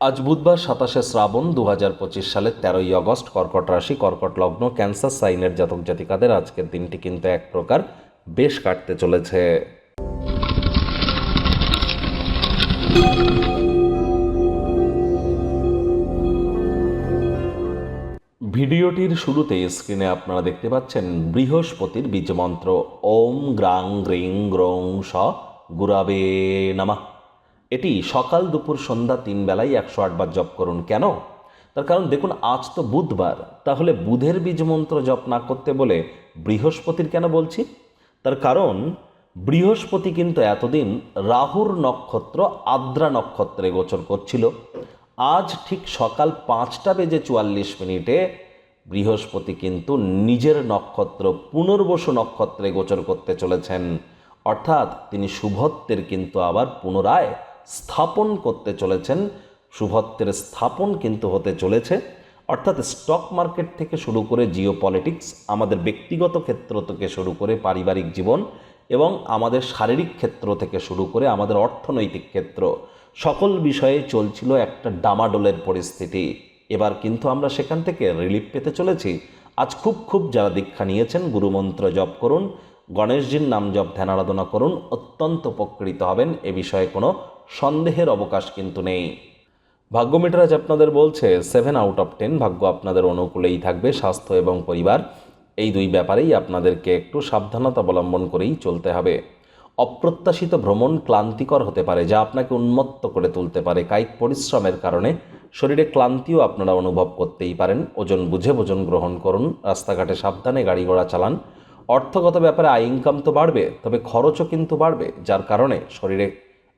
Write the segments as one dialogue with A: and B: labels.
A: আজ বুধবার সাতাশে শ্রাবণ দু হাজার পঁচিশ সালের তেরোই আগস্ট কর্কট রাশি, কর্কট লগ্ন, ক্যান্সার, সাইনের জাতক জাতিকাদের আজকের দিনটি কিন্তু এক প্রকার বেশ কাটতে চলেছে। ভিডিওটির শুরুতে স্ক্রিনে আপনারা দেখতে পাচ্ছেন বৃহস্পতির বীজমন্ত্র। ওম গ্রাং গ্রিং গ্রং স গুরাবে নামা। এটি সকাল দুপুর সন্ধ্যা তিন বেলায় একশো আটবার জপ করুন। কেন? তার কারণ দেখুন, আজ তো বুধবার। তাহলে বুধের বীজ মন্ত্র জপ না করতে বলে বৃহস্পতির কেন বলছি? তার কারণ, বৃহস্পতি কিন্তু এতদিন রাহুর নক্ষত্র আদ্রা নক্ষত্রে গোচর করছিল। আজ ঠিক সকাল পাঁচটা বেজে চুয়াল্লিশ মিনিটে বৃহস্পতি কিন্তু নিজের নক্ষত্র পুনর্বসু নক্ষত্রে গোচর করতে চলেছেন। অর্থাৎ তিনি শুভত্বের কিন্তু আবার পুনরায় স্থাপন করতে চলেছেন শুভত্বের স্থাপন কিন্তু হতে চলেছে। অর্থাৎ স্টক মার্কেট থেকে শুরু করে জিও পলিটিক্স আমাদের ব্যক্তিগত ক্ষেত্র থেকে শুরু করে পারিবারিক জীবন এবং আমাদের শারীরিক ক্ষেত্র থেকে শুরু করে আমাদের অর্থনৈতিক ক্ষেত্র, সকল বিষয়ে চলছিল একটা ডামাডোলের পরিস্থিতি। এবার কিন্তু আমরা সেখান থেকে রিলিফ পেতে চলেছি। আজ খুব খুব যারা দীক্ষা নিয়েছেন, গুরুমন্ত্র জপ করুন, গণেশজির নাম জপ ধ্যান আরাধনা করুন, অত্যন্ত উপকৃত হবেন। এ বিষয়ে কোনো সন্দেহের অবকাশ কিন্তু নেই। ভাগ্যমিটার আজ আপনাদের বলছে সেভেন আউট অফ টেন ভাগ্য আপনাদের অনুকূলেই থাকবে, স্বাস্থ্য এবং পরিবার। এই দুই ব্যাপারেই আপনাদেরকে একটু সাবধানতা অবলম্বন করেই চলতে হবে। অপ্রত্যাশিত ভ্রমণ ক্লান্তিকর হতে পারে, যা আপনাকে উন্মত্ত করে তুলতে পারে। কায়িক পরিশ্রমের কারণে শরীরে ক্লান্তিও আপনারা অনুভব করতেই পারেন। ওজন বুঝে ওজন গ্রহণ করুন, রাস্তাঘাটে সাবধানে গাড়ি ঘোড়া চালান। অর্থগত ব্যাপারে আয় ইনকাম তো বাড়বে, তবে খরচও কিন্তু বাড়বে, যার কারণে শরীরে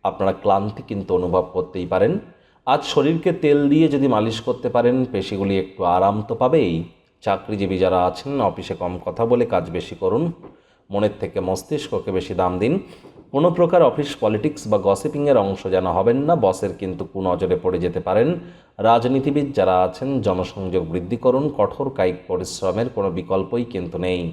A: আপনারা ক্লান্তি কিন্তু অনুভব করতেই পারেন। আজ শরীরকে তেল দিয়ে যদি মালিশ করতে পারেন, পেশিগুলি একটু আরাম তো পাবেই। চাকরিজীবী যারা আছেন, অফিসে কম কথা বলে কাজ বেশি করুন। মনের থেকে মস্তিষ্ককে বেশি দাম দিন। কোনো প্রকার অফিস পলিটিক্স বা গসিপিংয়ের অংশ যেন হবেন না, বসের কিন্তু কুনজরে পড়ে যেতে পারেন। রাজনীতিবিদ যারা আছেন, জনসংযোগ বৃদ্ধি করুন। কঠোর কায়িক পরিশ্রমের কোনো বিকল্পই কিন্তু নেই।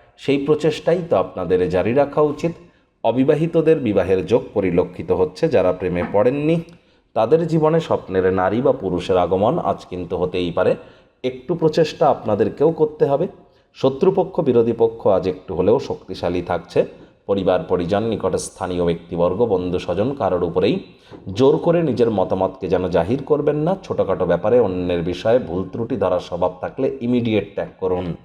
A: সেই প্রচেষ্টাই তো আপনাদের জারি রাখা উচিত। অবিবাহিতদের বিবাহের যোগ পরিলক্ষিত হচ্ছে, যারা প্রেমে পড়েননি, তাদের জীবনে স্বপ্নের নারী বা পুরুষের আগমন আজ কিন্তু হতেই পারে। একটু প্রচেষ্টা আপনাদেরকেও করতে হবে। শত্রুপক্ষ, বিরোধী পক্ষ আজ একটু হলেও শক্তিশালী থাকছে। পরিবার, পরিজন, নিকটে স্থানীয় ব্যক্তিবর্গ বন্ধু স্বজন কারোর উপরেই জোর করে নিজের মতামতকে যেন জাহির করবেন না। ছোটোখাটো ব্যাপারে অন্যের বিষয়ে ভুল ত্রুটি ধরার স্বভাব থাকলে ইমিডিয়েট ত্যাগ করুন।